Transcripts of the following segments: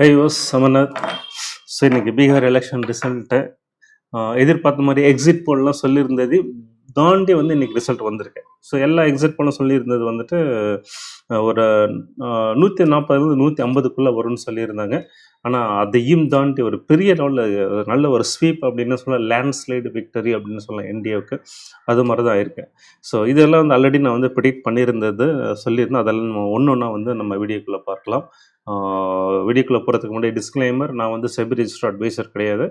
High யோஸ் Amarnath so இன்னைக்கு Bihar election result எதிர்பார்த்த மாதிரி எக்ஸிட் போல்லாம் சொல்லியிருந்தது தாண்டி வந்து இன்னைக்கு ரிசல்ட் வந்திருக்கு. ஸோ எல்லா எக்ஸிட் போலும் சொல்லியிருந்தது வந்துட்டு ஒரு நூற்றி நாற்பதுலேருந்து நூற்றி ஐம்பதுக்குள்ளே வரும்னு சொல்லியிருந்தாங்க. ஆனால் அதையும் தாண்டி ஒரு பெரிய லெவலில் நல்ல ஒரு ஸ்வீப் அப்படின்னு சொல்ல லேண்ட்ஸ்லைடு விக்டரி அப்படின்னு சொல்லலாம் இந்தியாவுக்கு அது மாதிரி தான் இருக்கு. ஸோ இதெல்லாம் வந்து ஆல்ரெடி நான் வந்து ப்ரிடிக்ட் பண்ணியிருந்தது சொல்லியிருந்தேன். அதெல்லாம் நம்ம ஒன்று ஒன்றா வந்து நம்ம வீடியோக்குள்ளே பார்க்கலாம். வீடியோக்குள்ளே போகிறதுக்கு முன்னாடி டிஸ்க்ளைமர் நான் வந்து செபி ரிஜிஸ்டர் அட்வைசர் கிடையாது.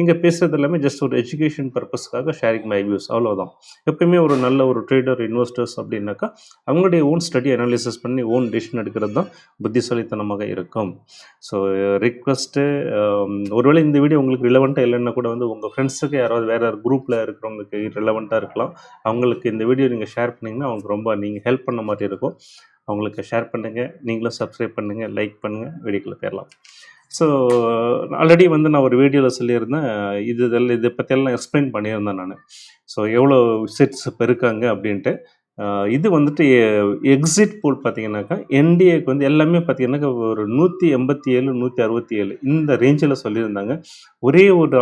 இங்கே பேசுகிறது எல்லாமே ஜஸ்ட் ஒரு எஜுகேஷன் பர்பஸ்க்காக ஷேரிங் மை வியூஸ் அவ்வளோதான் எப்பயுமே ஒரு நல்ல ஒரு ட்ரேடர் இன்வெஸ்டர்ஸ் அப்படின்னாக்கா அவங்களுடைய ஓன் ஸ்டடி அனாலிசிஸ் பண்ணி ஓன் டிசிஷன் எடுக்கிறது தான் புத்திசாலித்தனமாக இருக்கும். ஸோ ரிக்வஸ்ட்டு um, ஒருவேளை இந்த வீடியோ உங்களுக்கு ரிலவெண்ட்டாக இல்லைன்னா கூட வந்து உங்கள் ஃப்ரெண்ட்ஸுக்கு யாராவது வேறு குரூப்பில் இருக்கிறவங்களுக்கு ரிலவெண்ட்டாக இருக்கலாம். அவங்களுக்கு இந்த வீடியோ நீங்கள் ஷேர் பண்ணிங்கன்னா அவங்களுக்கு ரொம்ப நீங்கள் ஹெல்ப் பண்ண மாதிரி இருக்கும். அவங்களுக்கு ஷேர் பண்ணுங்கள் நீங்களும் சப்ஸ்கிரைப் பண்ணுங்கள் லைக் பண்ணுங்கள் வீடியோக்குள்ளே போயிடலாம் ஸோ ஆல்ரெடி வந்து நான் ஒரு வீடியோவில் சொல்லியிருந்தேன். இது இதெல்லாம் இதை பற்றியெல்லாம் எக்ஸ்பிளைன் பண்ணியிருந்தேன் நான். ஸோ எவ்வளோ செட்ஸ் பெருக்காங்க அப்படின்ட்டு. இது வந்துட்டு எக்ஸிட் போல் பார்த்தீங்கன்னாக்கா என்டிஏக்கு வந்து எல்லாமே பார்த்தீங்கன்னாக்கா ஒரு நூற்றி எண்பத்தி ஏழு நூற்றி அறுபத்தி ஏழு இந்த ரேஞ்சில் சொல்லியிருந்தாங்க. ஒரே ஒரு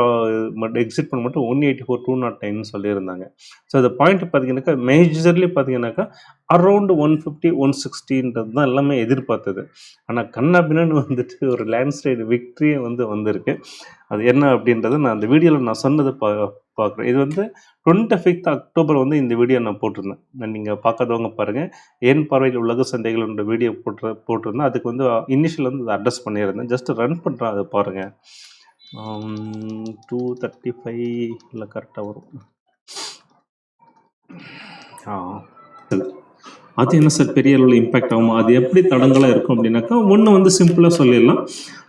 மட்டும் எக்ஸிட் பண்ண மட்டும் one eighty four two naught nine சொல்லியிருந்தாங்க. ஸோ அந்த பாயிண்ட் பார்த்தீங்கன்னாக்கா மேஜர்லி பார்த்தீங்கன்னாக்கா அரௌண்டு ஒன் ஃபிஃப்டி ஒன் சிக்ஸ்டின்றது தான் எல்லாமே எதிர்பார்த்தது. ஆனால் கண்ணா பின்னான்னு வந்துட்டு ஒரு லேண்ட்ஸ்லைடு விக்ட்ரியே வந்து வந்திருக்கு. அது என்ன அப்படின்றத நான் அந்த வீடியோவில் நான் சொன்னதை பா பார்க்குறேன் இது வந்து டுவெண்ட்டி ஃபிஃப்த் அக்டோபர் வந்து இந்த வீடியோ நான் போட்டிருந்தேன். நீங்கள் பார்க்காதவங்க பாருங்கள் என் பார்வையில் உலக சந்தைகள்ன்ற வீடியோ போட்டு போட்டிருந்தேன். அதுக்கு வந்து இனிஷியல் வந்து அதை அட்ரஸ் பண்ணியிருந்தேன். ஜஸ்ட் ரன் பண்ணுறேன் அதை பாருங்கள் டூ தேர்ட்டி ஃபைவ் இல்லை கரெக்டாக வரும். ஆ இல்லை. அது என்ன சார் பெரிய அளவில் இம்பேக்ட் ஆகும்? அது எப்படி தடங்களாக இருக்கும் அப்படின்னாக்கா ஒன்று வந்து சிம்பிளாக சொல்லிடலாம்.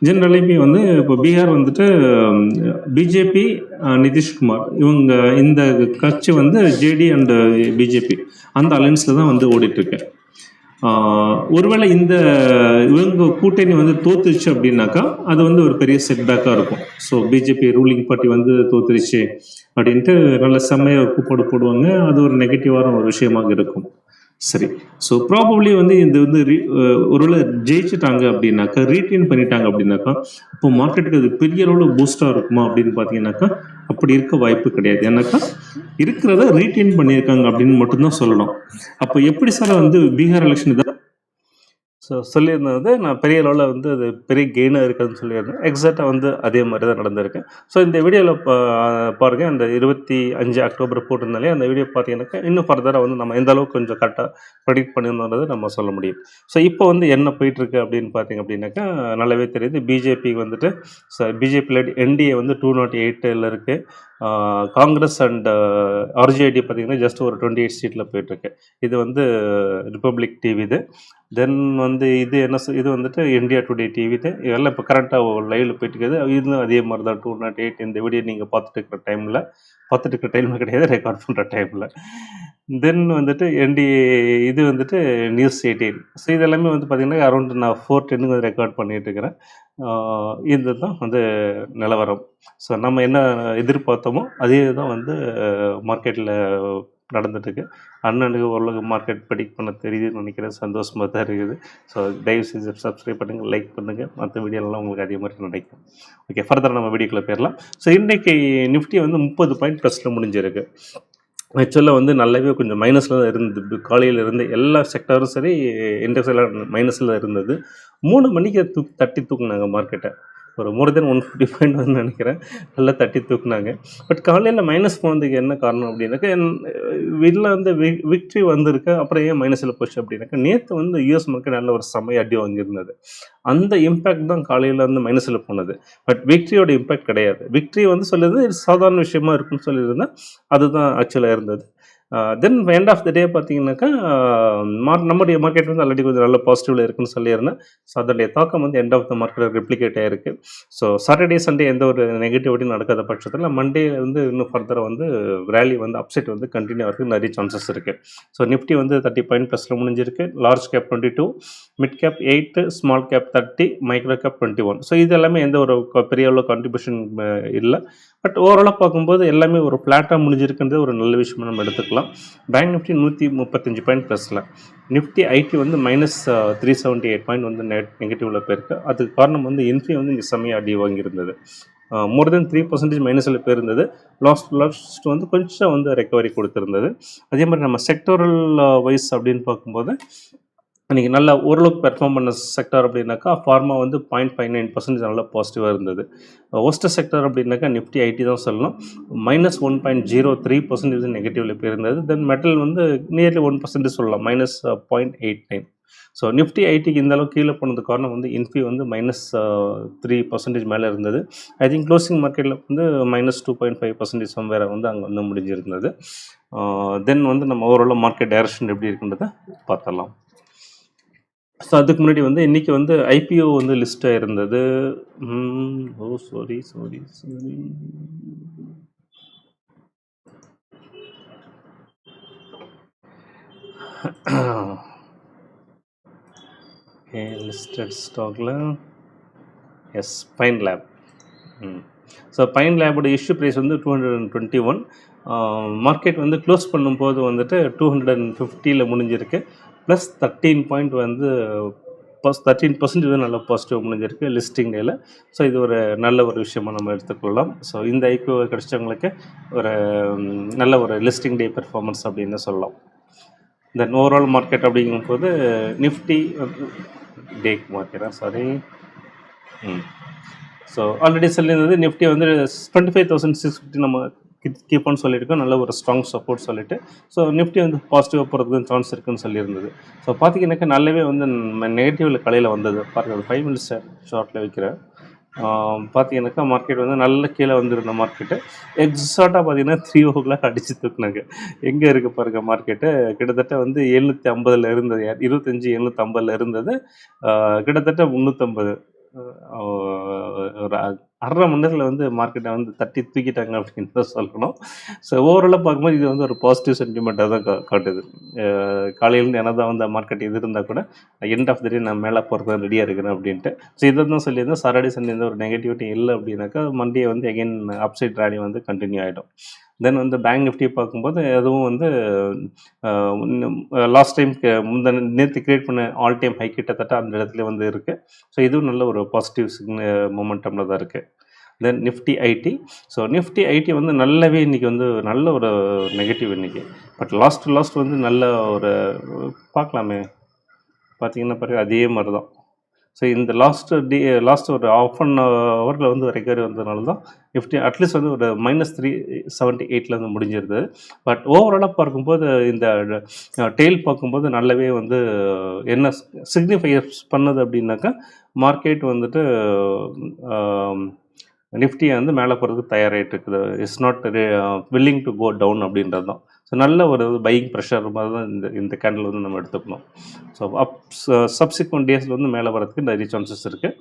ஜென்ரலையுமே வந்து இப்போ பீகார் வந்துட்டு பிஜேபி நிதிஷ்குமார். இவங்க இந்த கட்சி வந்து ஜேடி அண்ட் பிஜேபி. அந்த அலைன்ஸில் தான் வந்து ஓடிட்டுருக்கு. ஒருவேளை இந்த இவங்க கூட்டணி வந்து தோத்துருச்சு அப்படின்னாக்கா அது வந்து ஒரு பெரிய செட்பேக்காக இருக்கும். ஸோ பிஜேபி ரூலிங் பார்ட்டி வந்து தோத்துருச்சு அப்படின்ட்டு நல்ல செம்மையாக கூப்பாடு போடுவாங்க. அது ஒரு நெகட்டிவான ஒரு விஷயமாக இருக்கும். சரி. ஸோ ப்ராபப்ளி வந்து இது வந்து ஒருவேளை ஜெயிச்சிட்டாங்க அப்படின்னாக்கா ரீட்டைன் பண்ணிட்டாங்க அப்படின்னாக்கா இப்போ மார்க்கெட்டுக்கு அது பெரிய அளவில் பூஸ்டாக இருக்குமா அப்படின்னு பார்த்தீங்கன்னாக்கா அப்படி இருக்க வாய்ப்பு கிடையாது. ஏன்னாக்கா இருக்கிறத ரீட்டைன் பண்ணியிருக்காங்க அப்படின்னு மட்டும்தான் சொல்லணும். அப்போ எப்படி சார் வந்து பீகார் எலெக்ஷன் இதான் ஸோ சொல்லியிருந்தது நான் பெரிய அளவில் வந்து அது பெரிய கெயினாக இருக்குதுன்னு சொல்லியிருந்தேன். எக்ஸாக்டாக வந்து அதே மாதிரி தான் நடந்திருக்கு. ஸோ இந்த வீடியோவில் பாருங்கள் அந்த இருபத்தி அஞ்சு அக்டோபர் போட்டிருந்தாலே அந்த வீடியோ பார்த்தீங்கன்னாக்கா இன்னும் ஃபர்தராக வந்து நம்ம எந்த அளவுக்கு கொஞ்சம் கரெக்டாக ப்ரெடிக்ட் பண்ணியிருந்தோன்றதை நம்ம சொல்ல முடியும். ஸோ இப்போ வந்து என்ன போயிட்டுருக்கு அப்படின்னு பார்த்தீங்க அப்படின்னாக்கா நல்லாவே தெரியுது. பிஜேபி வந்துட்டு பிஜேபி லெட் என்டிஏ வந்து டூ நாட் எயிட்டில் இருக்குது காங்கிரஸ் அண்ட் ஆர்ஜேடி பார்த்தீங்கன்னா ஜஸ்ட் ஒரு டுவெண்ட்டி எயிட் சீட்டில் போயிட்டுருக்கு. இது வந்து ரிப்பப்ளிக் டிவி இது. தென் வந்து இது என்ன இது வந்துட்டு இந்தியா டுடே டிவி தான் இதெல்லாம் இப்போ கரெக்டாக லைவில் போயிட்டு இருக்குது இதுவும் அதே மாதிரி தான் டூ நாட் எயிட் இந்த வீடியோ நீங்கள் பார்த்துட்டு இருக்கிற டைமில் பார்த்துட்டு இருக்கிற டைமில் கிடையாது ரெக்கார்ட் பண்ணுற டைமில் தென் வந்துட்டு என்டிஏ இது வந்துட்டு நியூஸ் எயிட்டீன் ஸோ இதெல்லாமே வந்து பார்த்திங்கன்னா அரௌண்ட் நான் ஃபோர் டென்னுக்கு வந்து ரெக்கார்ட் பண்ணிகிட்டு இருக்கிறேன். ஆஹ் இதுதான் வந்து நிலவரம். ஸோ நம்ம என்ன எதிர்பார்த்தோமோ அதே தான் வந்து மார்க்கெட்டில் நடந்துட்டுருக்கு. அண்ணனுக்கு ஓரளவுக்கு மார்க்கெட் படிக்க பண்ண தெரியுதுன்னு நினைக்கிறேன். சந்தோஷமாக தான் இருக்குது. ஸோ தயவு செஞ்சு சப்ஸ்கிரைப் பண்ணுங்கள் லைக் பண்ணுங்கள் மற்ற வீடியோலாம் உங்களுக்கு அதே மாதிரி நினைக்கும் ஓகே ஃபர்தர் நம்ம வீடியோக்குள்ளே போயிடலாம். ஸோ இன்றைக்கி நிஃப்டி வந்து முப்பது பாயிண்ட் ப்ளஸில் முடிஞ்சிருக்கு. ஆக்சுவலாக வந்து நல்லாவே கொஞ்சம் மைனஸில் தான் இருந்தது. காலையில் இருந்து எல்லா செக்டரும் சரி இண்டெக்ஸ் எல்லாம் மைனஸில் தான் இருந்தது. மூணு மணிக்கு தூக் தட்டி தூக்குனாங்க மார்க்கெட்டை ஒரு more than one fifty point வந்து நினைக்கிறேன். நல்லா தட்டி தூக்குனாங்க. பட் காலையில் மைனஸ் போனதுக்கு என்ன காரணம் அப்படின்னாக்கா வெளில வந்து விக்ட்ரி வந்திருக்கு அப்புறம் ஏன் மைனஸில் போச்சு அப்படின்னாக்கா நேற்று வந்து யூஎஸ் மார்க்கெட் நல்ல ஒரு செம்மைய அடி வாங்கியிருந்தது. அந்த இம்பேக்ட் தான் காலையில் வந்து மைனஸில் போனது. பட் விக்ட்ரியோட இம்பேக்ட் கிடையாது. விக்ட்ரி வந்து சொல்லுது சாதாரண விஷயமா இருக்குன்னு சொல்லியிருந்தேன் அதுதான் ஆக்சுவலாக இருந்தது. தென் எண்ட் ஆஃப் த டே பார்த்தீங்கன்னாக்கா மார்க் நம்முடைய மார்க்கெட் வந்து ஆல்ரெடி கொஞ்சம் நல்ல பாசிட்டிவில் இருக்குன்னு சொல்லியிருந்தேன். ஸோ அதனுடைய தாக்கம் வந்து end of the market replicate ஆயிருக்கு. ஸோ சாட்டர்டே சண்டே எந்த ஒரு நெகட்டிவிட்டி நடக்காத பட்சத்தில் மண்டே வந்து இன்னும் ஃபர்தராக வந்து ரேலி வந்து அப்செட் வந்து கண்டினியூ ஆகிறதுக்கு நிறைய சான்சஸ் இருக்குது ஸோ நிஃப்டி வந்து தேர்ட்டி பாயிண்ட் ப்ளஸில் முடிஞ்சிருக்கு. Large cap twenty two mid cap eight small cap thirty micro cap twenty one so இது எல்லாமே எந்த ஒரு பெரிய அளவு கான்ட்ரிபியூஷன் இல்லை. பட் ஓவராலாக பார்க்கும்போது எல்லாமே ஒரு ஃப்ளாட்டாக முடிஞ்சிருக்குன்றது ஒரு நல்ல விஷயமா நம்ம எடுத்துக்கலாம். பேங்க் நிஃப்டி நூற்றி முப்பத்தஞ்சு பாயிண்ட் ப்ளஸில் நிஃப்டி ஐடி வந்து minus three seventy eight point வந்து நெட் நெகட்டிவில் போயிருக்கு. அதுக்கு காரணம் வந்து இன்ஃபி வந்து இங்கே செம்மையாக அடி வாங்கியிருந்தது. மோர் தென் த்ரீ பர்சன்டேஜ் மைனஸில் போயிருந்தது. லாஸ்ட் லாஸ்ட் வந்து கொஞ்சம் வந்து ரெக்கவரி கொடுத்துருந்தது. அதே மாதிரி நம்ம செக்டோரல் வைஸ் அப்படின்னு பார்க்கும்போது அன்றைக்கி நல்லா ஓரளவுக்கு பெர்ஃபார்ம் பண்ண செக்டார் அப்படின்னாக்கா ஃபார்மா வந்து பாயிண்ட் ஃபைவ் நைன் பர்சன்டேஜ் நல்லா பாசிட்டிவாக இருந்தது. ஒஸ்ட் செக்டார் அப்படின்னாக்கா நிஃப்டி ஐடி தான் சொல்லணும். Minus one point zero three percentage நெகட்டிவ்ல போயிருந்தது தென் மெட்டல் வந்து நியர்லி ஒன் பர்சன்டேஜ் சொல்லலாம். Minus point eight nine so Nifty ஐடிக்கு இந்த அளவுக்கு கீழே போனது காரணம் வந்து இன்ஃபி வந்து மைனஸ் த்ரீ பர்சன்டேஜ் மேலே இருந்தது. ஐ திங்க் க்ளோசிங் மார்க்கெட்டில் வந்து minus two point five percentage வேறு வந்து அங்கே வந்து முடிஞ்சிருந்தது. Uh, தென் வந்து நம்ம ஓவரால் மார்க்கெட் டைரக்ஷன் எப்படி இருக்குன்றதை பார்த்தலாம் ஸோ அதுக்கு முன்னாடி வந்து இன்றைக்கி வந்து ஐபிஓ வந்து லிஸ்ட்டாக இருந்தது ம், ஓ sorry sorry sorry okay listed ஸ்டாக்ல yes fine lab hmm. So fine லேபோட issue price வந்து two hundred and twenty one market வந்து க்ளோஸ் பண்ணும்போது வந்துட்டு டூ ஹண்ட்ரட் அண்ட் ஃபிஃப்டியில் முடிஞ்சிருக்கு. ப்ளஸ் தேர்ட்டீன் பாயிண்ட் வந்து பஸ் தேர்ட்டீன் பர்சன்டேஜ் வந்து நல்ல பாசிட்டிவ் முடிஞ்சிருக்கு லிஸ்டிங் டேயில் ஸோ இது ஒரு நல்ல ஒரு விஷயமாக நம்ம எடுத்துக்கொள்ளலாம். ஸோ இந்த ஐக்கியூ கிடைச்சவங்களுக்கு ஒரு நல்ல ஒரு லிஸ்டிங் டே பெர்ஃபார்மன்ஸ் அப்படின்னு சொல்லலாம். தென் ஓவரால் மார்க்கெட் அப்படிங்கும்போது நிஃப்டி டேக் மார்க்கெட்டா சாரி ம். ஸோ ஆல்ரெடி சொல்லியிருந்தது நிஃப்டி வந்து twenty five thousand six fifty நம்ம கீப்னு சொல்லியிருக்கோம் நல்ல ஒரு ஸ்ட்ராங் சப்போர்ட் சொல்லிட்டு. ஸோ நிஃப்டி வந்து பாசிட்டிவாக போகிறதுக்கு சான்ஸ் இருக்குன்னு சொல்லியிருந்தது. ஸோ பார்த்தீங்கன்னாக்கா நல்லாவே வந்து நெகட்டிவில் கலையில் வந்தது. பாருங்கள் அது ஃபைவ் மினிட்ஸ் ஷார்ட்டில் வைக்கிறேன். பார்த்தீங்கன்னாக்கா மார்க்கெட் வந்து நல்ல கீழே வந்திருந்த மார்க்கெட்டு எக்ஸாக்டாக பார்த்தீங்கன்னா த்ரீ ஓ கிளாக் அடிச்சு தூக்குனாங்க. எங்கே இருக்குது பாருங்க மார்க்கெட்டு கிட்டத்தட்ட வந்து எழுநூற்றி ஐம்பதில் இருந்தது. இருபத்தஞ்சி எழுநூற்றி ஐம்பதில் இருந்தது. கிட்டத்தட்ட முந்நூற்றம்பது அரை மணி நேரத்தில் வந்து மார்க்கெட்டை வந்து தட்டி தூக்கிட்டாங்க அப்படின்னு தான் சொல்லணும். ஸோ ஓவராலாக பார்க்கும்போது இது வந்து ஒரு பாசிட்டிவ் சென்டிமெண்ட்டாக தான் கா- காட்டுது. காலையிலேருந்து என்ன தான் வந்து மார்க்கெட் இது இருந்தால் கூட எண்ட் ஆஃப் த டே நான் மேலே போகிறது ரெடியாக இருக்கிறேன் அப்படின்ட்டு. ஸோ இதை தான் சொல்லியிருந்தேன். சாட்டர்டே சண்டே ஒரு நெகட்டிவிட்டி இல்லை அப்படின்னாக்கா மண்டே வந்து எகைன் அப்சைட் ரேலி வந்து கண்டினியூ ஆகிடும் தென் வந்து பேங்க் நிஃப்டி பார்க்கும்போது அதுவும் வந்து லாஸ்ட் டைம் முந்த நேற்று கிரியேட் பண்ண ஆல் டைம் ஹை கிட்டத்தட்ட அந்த இடத்துல வந்து இருக்குது ஸோ இதுவும் நல்ல ஒரு பாசிட்டிவ் மொமெண்டமில் தான் இருக்குது then Nifty IT so Nifty IT வந்து நல்லாவே இன்றைக்கி வந்து நல்ல ஒரு நெகட்டிவ் இன்றைக்கி பட் லாஸ்ட் லாஸ்ட் வந்து நல்ல ஒரு பார்க்கலாமே. பார்த்தீங்கன்னா பாருங்க அதே மாதிரி தான் ஸோ இந்த லாஸ்ட் டே லாஸ்ட் ஒரு ஆஃப் அன் ஹவரில் வந்து ரெக்கவரி வந்ததுனால தான் நிஃப்டி அட்லீஸ்ட் வந்து ஒரு மைனஸ் த்ரீ செவன்ட்டி எயிட்டில் வந்து முடிஞ்சிருது. பட் ஓவராலாக பார்க்கும்போது இந்த டெய்ல் பார்க்கும்போது நல்லாவே வந்து என்ன சிக்னிஃபை பண்ணது அப்படின்னாக்கா மார்க்கெட் வந்துட்டு நிஃப்டி வந்து மேலே போகிறதுக்கு தயாராகிட்டு இருக்குது it's not willing to uh, go down அப்படின்றது தான். ஸோ நல்ல ஒரு பையிங் ப்ரெஷர் மாதிரி தான் இந்த இந்த கேண்டில் வந்து நம்ம எடுத்துக்கணும். ஸோ அப் சப்சிக்வெண்ட் டேஸில் வந்து மேலே வரதுக்கு நிறைய சான்சஸ் இருக்குது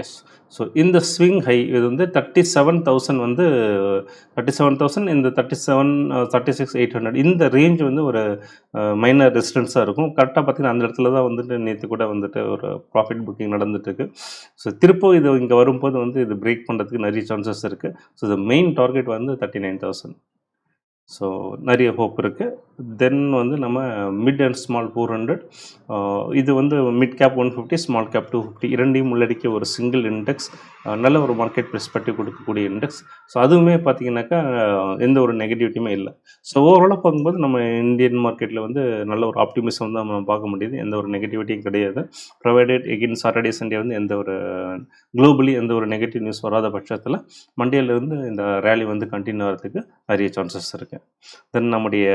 எஸ் ஸோ இந்த ஸ்விங் ஹை இது வந்து தேர்ட்டி செவன் தௌசண்ட் வந்து தேர்ட்டி செவன் தௌசண்ட் இந்த thirty seven thirty six eight hundred இந்த ரேஞ்ச் வந்து ஒரு uh, மைனர் ரெசிஸ்டன்ஸாக இருக்கும். கரெக்டாக பார்த்தீங்கன்னா அந்த இடத்துல தான் வந்துட்டு நேற்று கூட வந்துட்டு ஒரு ப்ராஃபிட் புக்கிங் நடந்துட்டுருக்கு. ஸோ திருப்பம் இது இங்கே வரும்போது வந்து இது பிரேக் பண்ணுறதுக்கு நிறைய சான்சஸ் இருக்குது ஸோ இது மெயின் டார்கெட் வந்து தேர்ட்டி நைன் தௌசண்ட் ஸோ நிறைய ஹோப் இருக்குது தென் வந்து நம்ம mid and small four hundred இது வந்து mid cap one fifty small cap two fifty இரண்டையும் உள்ளடக்கிய ஒரு சிங்கிள் இண்டெக்ஸ் நல்ல ஒரு மார்க்கெட் பெர்ஸ்பெக்டிவ் கொடுக்கக்கூடிய இண்டெக்ஸ் ஸோ அதுவுமே பார்த்தீங்கன்னாக்கா எந்த ஒரு நெகட்டிவிட்டியுமே இல்லை. ஸோ ஓவராலாக பார்க்கும்போது நம்ம இந்தியன் மார்க்கெட்டில் வந்து நல்ல ஒரு ஆப்டிமிசம் தான் நம்ம பார்க்க முடியுது. எந்த ஒரு நெகட்டிவிட்டியும் கிடையாது. ப்ரொவைடட் எகின் சாட்டர்டே சண்டே வந்து எந்த ஒரு குளோபலி எந்த ஒரு நெகட்டிவ் நியூஸ் வராத பட்சத்தில் மண்டேலேருந்து இந்த ரேலி வந்து கண்டினியூ ஆகிறதுக்கு நிறைய சான்சஸ் இருக்குது தென் நம்முடைய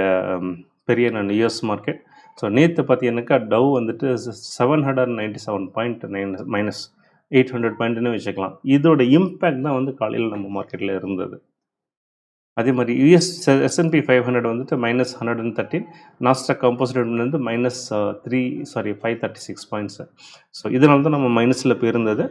பெரிய நான் யூஎஸ் மார்க்கெட் ஸோ நேற்று பார்த்தீங்கன்னாக்கா டவ் வந்துட்டு seven hundred ninety seven point nine minus eight hundred பாயிண்ட்னு வச்சுக்கலாம். இதோட இம்பேக்ட் தான் வந்து காலையில் நம்ம மார்க்கெட்டில் இருந்தது. அதே மாதிரி US S and P five hundred வந்துட்டு minus hundred and thirteen Nasdaq composite வந்து minus three sorry five thirty six points so இதனால தான் நம்ம மைனஸில் போயிருந்தது.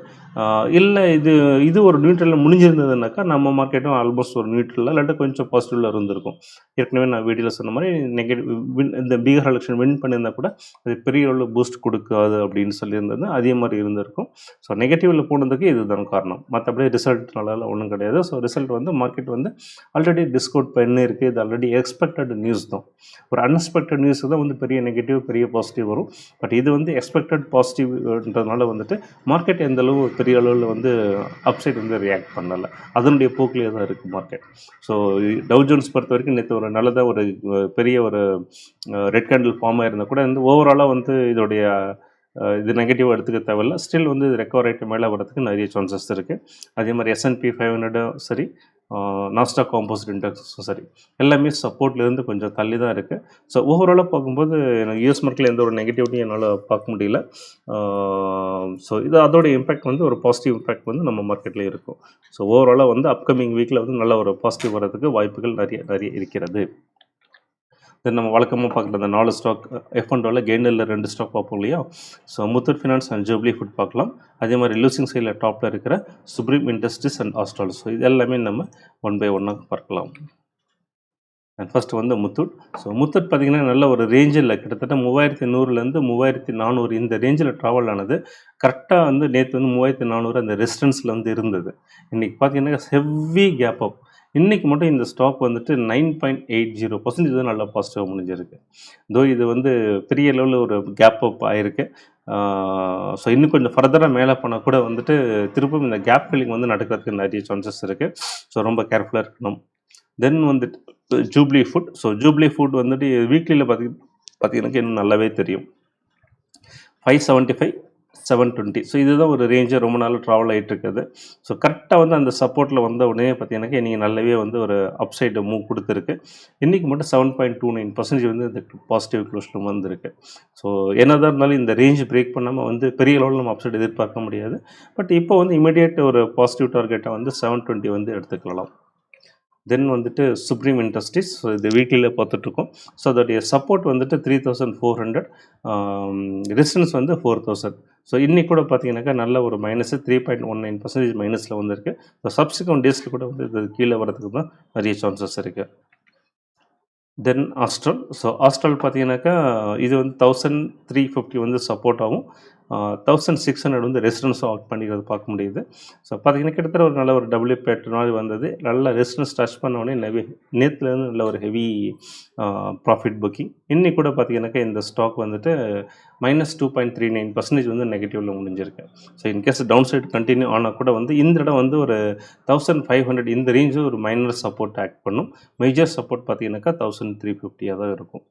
இல்லை இது இது ஒரு நியூட்ரலில் முடிஞ்சிருந்ததுனாக்கா நம்ம மார்க்கெட்டும் ஆல்மோஸ்ட் ஒரு நியூட்ரலில் இல்லாட்டி கொஞ்சம் பாசிட்டிவில் இருந்திருக்கும். ஏற்கனவே நான் வீடியோவில் சொன்ன மாதிரி நெகட்டிவ் வின் இந்த பீகார் எலெக்ஷன் வின் பண்ணியிருந்தா கூட அது பெரிய அளவில் பூஸ்ட் கொடுக்காது அப்படின்னு சொல்லியிருந்தது. அதே மாதிரி இருந்திருக்கும். ஸோ நெகட்டிவில் போனதுக்கு இதுதான் காரணம். மற்றபடி ரிசல்ட்னால ஒன்றும் கிடையாது. ஸோ ரிசல்ட் வந்து மார்க்கெட் வந்து ஆல்ரெடி டிஸ்கவுண்ட் டிஸ்கவுட் இருக்குது இது ஆல்ரெடி எக்ஸ்பெக்டட் நியூஸ் தான். ஒரு அன்எக்ஸ்பெக்டட் நியூஸ் தான் வந்து பெரிய நெகட்டிவ் பெரிய பாசிட்டிவ் வரும். பட் இது வந்து எக்ஸ்பெக்டட் பாசிட்டிவ்ன்றதுனால வந்துட்டு மார்க்கெட் எந்த அளவு பெரிய அளவில் வந்து அப்சைட் வந்து ரியாக்ட் பண்ணலை. அதனுடைய போக்கிலே தான் இருக்குது மார்க்கெட் ஸோ டவு ஜோன்ஸ் பொறுத்த வரைக்கும் நேற்று ஒரு நல்லதாக ஒரு பெரிய ஒரு ரெட் கேண்டில் ஃபார்ம் ஆயிருந்தால் கூட வந்து ஓவராலாக வந்து இதோடைய இது நெகட்டிவ் எடுத்துக்க தேவையில்ல. ஸ்டில் வந்து இது ரெக்கவர் ஆகிட்டு மேலே வரதுக்கு நிறைய சான்சஸ் இருக்குது அதே மாதிரி எஸ்என்பி ஃபைவ் ஹண்ட்ரடும் சரி நாஸ்டாக் காம்போசிட் இண்டெக்ஸும் சரி எல்லாமே சப்போர்ட்லேருந்து கொஞ்சம் தள்ளி தான் இருக்குது ஸோ ஓவராலாக பார்க்கும்போது எனக்கு யூஎஸ் மார்க்கில் எந்த ஒரு நெகட்டிவிட்டியும் என்னால் பார்க்க முடியல. ஸோ இது அதோட இம்பேக்ட் வந்து ஒரு பாசிட்டிவ் இம்பேக்ட் வந்து நம்ம மார்க்கெட்டில் இருக்கும். ஸோ ஓவராலாக வந்து அப்கமிங் வீக்கில் வந்து நல்ல ஒரு பாசிட்டிவ் வரதுக்கு வாய்ப்புகள் நிறைய நிறைய இருக்கிறது. தென் நம்ம வழக்கமாக பார்க்குற அந்த நாலு ஸ்டாக் எஃப் அண்ட் கெயினில் ரெண்டு ஸ்டாக் பார்ப்போம் இல்லையா? So Muthoot finance and Jubilant food பார்க்கலாம். அதே மாதிரி லூசிங் சைடில் டாப்பில் இருக்கிற Supreme Industries and Astral so இது எல்லாமே நம்ம ஒன் பை ஒன்னாக பார்க்கலாம். அண்ட் ஃபர்ஸ்ட் வந்து முத்தூட். ஸோ முத்தூட் பார்த்திங்கன்னா நல்ல ஒரு ரேஞ்சில் கிட்டத்தட்ட மூவாயிரத்தி நூறுலேருந்து மூவாயிரத்தி நானூறு இந்த ரேஞ்சில் ட்ராவல் ஆனது. கரெக்டாக வந்து நேற்று வந்து மூவாயிரத்தி நானூறு அந்த ரெசிடென்ஸில் வந்து இருந்தது. இன்றைக்கி பார்த்திங்கன்னா ஹெவி கேப் அப் இன்றைக்கி மட்டும் இந்த ஸ்டாக் வந்துட்டு nine point eight zero percentage தான் நல்லா பாசிட்டிவாக முடிஞ்சிருக்கு. தோ இது வந்து பெரிய லெவலில் ஒரு கேப் அப் ஆயிருக்கு. ஸோ இன்னும் கொஞ்சம் ஃபர்தராக மேலே போனால் கூட வந்துட்டு திருப்பும் இந்த கேப் ஃபில்லிங் வந்து நடக்கிறதுக்கு நிறைய சான்சஸ் இருக்குது ஸோ ரொம்ப கேர்ஃபுல்லாக இருக்கணும். தென் வந்துட்டு Jubilant food so Jubilant food வந்துட்டு வீக்லியில் பார்த்தி பார்த்தீங்கன்னா இன்னும் நல்லாவே தெரியும். Five seventy five seven twenty so இதுதான் ஒரு ரேஞ்சு ரொம்ப நாள் ட்ராவல் ஆகிட்டு இருக்குது ஸோ கரெக்டாக வந்து அந்த சப்போர்ட்டில் வந்த உடனே பார்த்தீங்கன்னாக்கா இன்றைக்கி நல்லாவே வந்து ஒரு அப்சைடு மூவ் கொடுத்துருக்கு. இன்றைக்கி மட்டும் seven point two nine percentage வந்து இந்த பாசிட்டிவ் க்ளோஸில் வந்திருக்கு. ஸோ என்னதான் இருந்தாலும் இந்த ரேஞ்ச் பிரேக் பண்ணாமல் வந்து பெரிய லெவலில் நம்ம அப்சைடு எதிர்பார்க்க முடியாது. பட் இப்போ வந்து இமீடியட் ஒரு பாசிட்டிவ் டார்கெட்டை வந்து செவன் டுவெண்ட்டி வந்து எடுத்துக்கலாம் தென் வந்துட்டு சுப்ரீம் இண்டஸ்ட்ரீஸ் ஸோ இது வீக்லியில் பார்த்துட்ருக்கோம். ஸோ அதோடைய சப்போர்ட் வந்துட்டு three thousand four hundred resistance வந்து ஃபோர் தௌசண்ட் ஸோ இன்றைக்கி கூட பார்த்தீங்கன்னாக்கா நல்ல ஒரு minus three point one nine percentage மைனஸில் வந்திருக்கு. ஸோ சப்சிக்வெண்ட் டேஸில் கூட வந்து இது கீழே வரதுக்கு தான் நிறைய சான்சஸ் இருக்குது தென் ஆஸ்ட்ரல் ஸோ ஆஸ்ட்ரல் பார்த்தீங்கன்னாக்கா இது வந்து தௌசண்ட் த்ரீ ஃபிஃப்டி வந்து சப்போர்ட் ஆகும். தௌசண்ட் சிக்ஸ் ஹண்ட்ரட் வந்து ரெசிடன்ஸும் அவுட் பண்ணிக்கிறது பார்க்க முடியுது. ஸோ பார்த்தீங்கன்னா கிட்டத்தட்ட ஒரு நல்ல ஒரு டபுள்யூ பேட்டர் மாதிரி வந்தது. நல்ல ரெசிடன்ஸ் டச் பண்ணோடனே நெவி நேற்றுலேருந்து நல்ல ஒரு ஹெவி ப்ராஃபிட் புக்கிங் இன்னைக்கு கூட பார்த்தீங்கன்னாக்கா இந்த ஸ்டாக் வந்துட்டு minus two point three nine percentage வந்து நெகட்டிவில் முடிஞ்சிருக்கு. So in case down side continue ஆனால் கூட வந்து இந்த இடம் வந்து ஒரு தௌசண்ட் ஃபைவ் ஹண்ட்ரட் இந்த ரேஞ்சு ஒரு மைனர் சப்போர்ட் ஆக்ட் பண்ணும். மேஜர் சப்போர்ட் பார்த்தீங்கன்னாக்கா தௌசண்ட் த்ரீ ஃபிஃப்டியாக தான் இருக்கும்.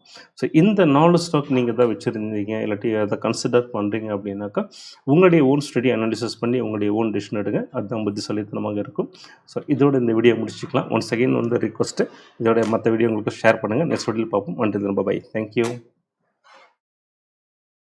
ஸோ இந்த நாலு ஸ்டாக் நீங்கள் தான் வச்சுருந்தீங்க. இல்லாட்டி அதை கன்சிடர் பண்ணுறீங்க அப்படின்னு அப்படின்னாக்கா உங்களுடைய ஓன் ஸ்டடி அனாலிசிஸ் பண்ணி உங்களுடைய ஓன் டிசிஷன் எடுங்க. அதுதான் புத்திசாலித்தனமாக இருக்கும். ஸோ இதோட இந்த வீடியோ முடிச்சுக்கலாம். ஒன்ஸ் செகண்ட் வந்து ரிக்வஸ்ட்டு இதோட மற்ற வீடியோ உங்களுக்கு ஷேர் பண்ணுங்கள் நெக்ஸ்ட் வீடியோ பார்ப்போம். வந்துட்டு ரொம்ப பை தேங்க்யூ